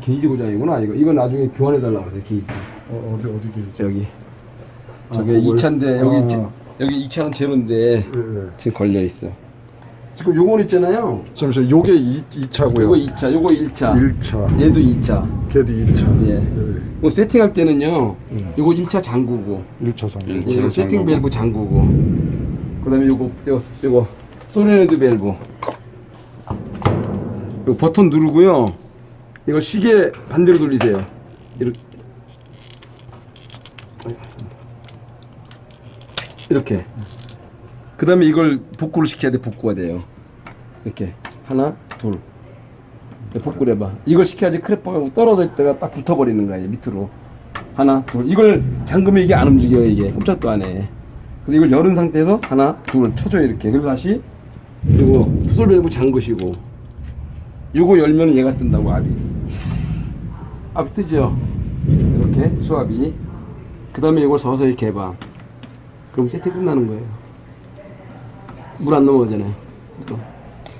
게이지 고장이구나 이거. 이거 나중에 교환해 달라고 그래서 게이지. 어, 어디 어디 게이지? 여기. 아, 저게 그걸? 2차인데 여기 아. 제- 여기 2차는 제로인데 예, 예. 지금 걸려 있어. 지금 요건 있잖아요. 잠시만 요게 2, 이차고요 요거 2차, 요거 1차. 1차. 얘도 2차. 걔도 2차. 예. 이거 세팅할 때는요. 음. 요거 1차 잠그고 1차 상. 일- 예, 요거 세팅. 밸브 잠그고 그다음에 요거 요거 요거 소리네드 밸브 요 버튼 누르고요. 이거 시계 반대로 돌리세요. 이렇게 이렇게. 그 다음에 이걸 복구를 시켜야 돼. 복구가 돼요. 이렇게 하나, 둘. 복구를 해봐. 이걸 시켜야지 크레파가 떨어져 있다가 딱 붙어버리는 거야 밑으로. 하나, 둘. 이걸 잠그면 이게 안 움직여요 이게 꼼짝도 안 해. 그래서 이걸 열은 상태에서 하나, 둘 쳐줘요 이렇게. 그리고 다시 이거 푸솔 밸브 잠그시고 요거 열면 얘가 뜬다고 압이. 압 뜨죠. 이렇게 수압이. 그 다음에 이걸 서서히 개방. 그럼 세팅 끝나는 거예요. 물 안 넘어가잖아요. 그러니까.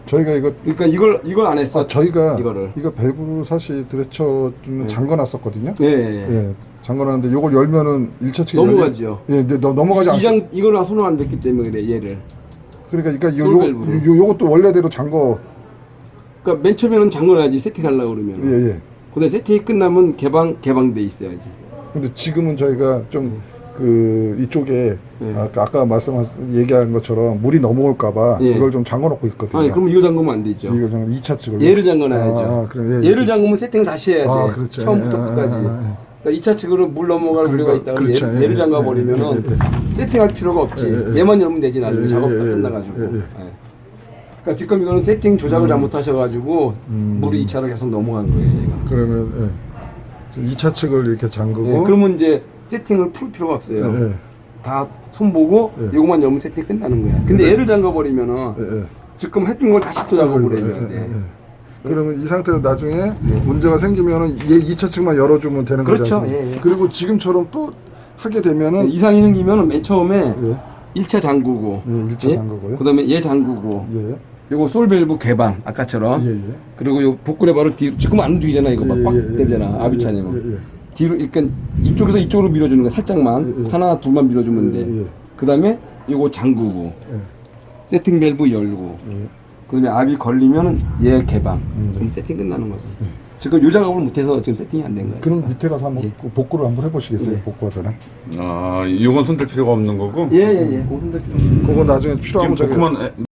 저희가 이거 그러니까 이걸 이걸 안 했어. 아 저희가 이거를. 이거 밸브 사실 드레처 좀 네. 잠궈놨었거든요. 예. 예. 예, 잠궈놨는데 요걸 열면은 1차 측이 넘어가죠. 열리... 예, 근데 너, 넘어가지 않. 이장 이거랑 손을 안 댔기 때문에 그래 얘를. 그러니까 그러니까 요, 솔 요. 요 요것도 원래대로 잠궈. 그러니까 맨 처음에는 잠궈놔야지 세팅하려고 그러면. 예, 예. 근데 세팅이 끝나면 개방 개방돼 있어야지. 근데 지금은 저희가 좀 그 이쪽에 네. 아까, 아까 말씀 얘기한 것처럼 물이 넘어올까봐 예. 이걸 좀 잠궈놓고 있거든요. 아니 그럼 이거 잠그면 안 되죠. 이거 좀 2차 측을 얘를 잠궈놔야죠. 아, 아, 그럼 예, 얘를 예. 잠그면 세팅을 다시 해야 돼. 아, 그렇죠. 처음부터 예, 예, 끝까지. 예, 예. 그러니까 2차 측으로 물 넘어갈 그러니까, 우려가 있다. 그렇죠. 얘를, 예, 얘를 예, 잠가 예, 버리면은 예, 세팅할 필요가 없지. 예, 예. 얘만 열면 되지 나중에 예, 작업 다 예, 예, 끝나가지고. 예, 예. 예. 그러니까 지금 이거는 세팅 조작을 잘못하셔가지고 음. 물이 2차로 계속 넘어간 거예요. 얘가. 그러면 예. 지금 2차 측을 이렇게 잠그고 예, 그러면 이제 세팅을 풀 필요가 없어요. 예, 예. 다 손보고 예. 이것만 열면 세팅 끝나는 거야. 근데 얘를 잠가 버리면은 예, 예. 지금 했던 걸 다시 또 예, 돼. 예, 예. 그러면 이 상태로 나중에 네. 문제가 생기면은 얘 2차 측만 열어주면 되는 거죠. 그렇죠. 예, 예. 그리고 지금처럼 또 하게 되면은 이상이 생기면 맨 처음에 예, 1차 잠그고 예, 1차 잠그고요. 그다음에 얘 잠그고 예, 요거 솔밸브 개방 아까처럼 예, 예. 그리고 요 복구레바를 뒤로 지금 안 움직이잖아 이거 막 예, 빡 예, 예, 되잖아 예, 아비차님은 예, 예. 뒤로 이렇게 이쪽에서 이쪽으로 밀어주는 거야 살짝만 예, 예. 하나 둘만 밀어주면 돼 예, 예. 그다음에 요거 잠그고 예, 세팅 밸브 열고 예. 그다음에 압이 걸리면 얘 개방 음. 그럼 세팅 끝나는 거죠 지금 요 작업을 못해서 지금 세팅이 안 된 거예요 그럼 밑에 가서 한번 예. 그 복구를 한번 해보시겠어요? 예. 복구하다는. 아, 이건 손댈 필요가 없는 거고. 예예예 그거 손댈 필요 없어요. 그거 나중에 지금 필요하면 저기 복구만 해-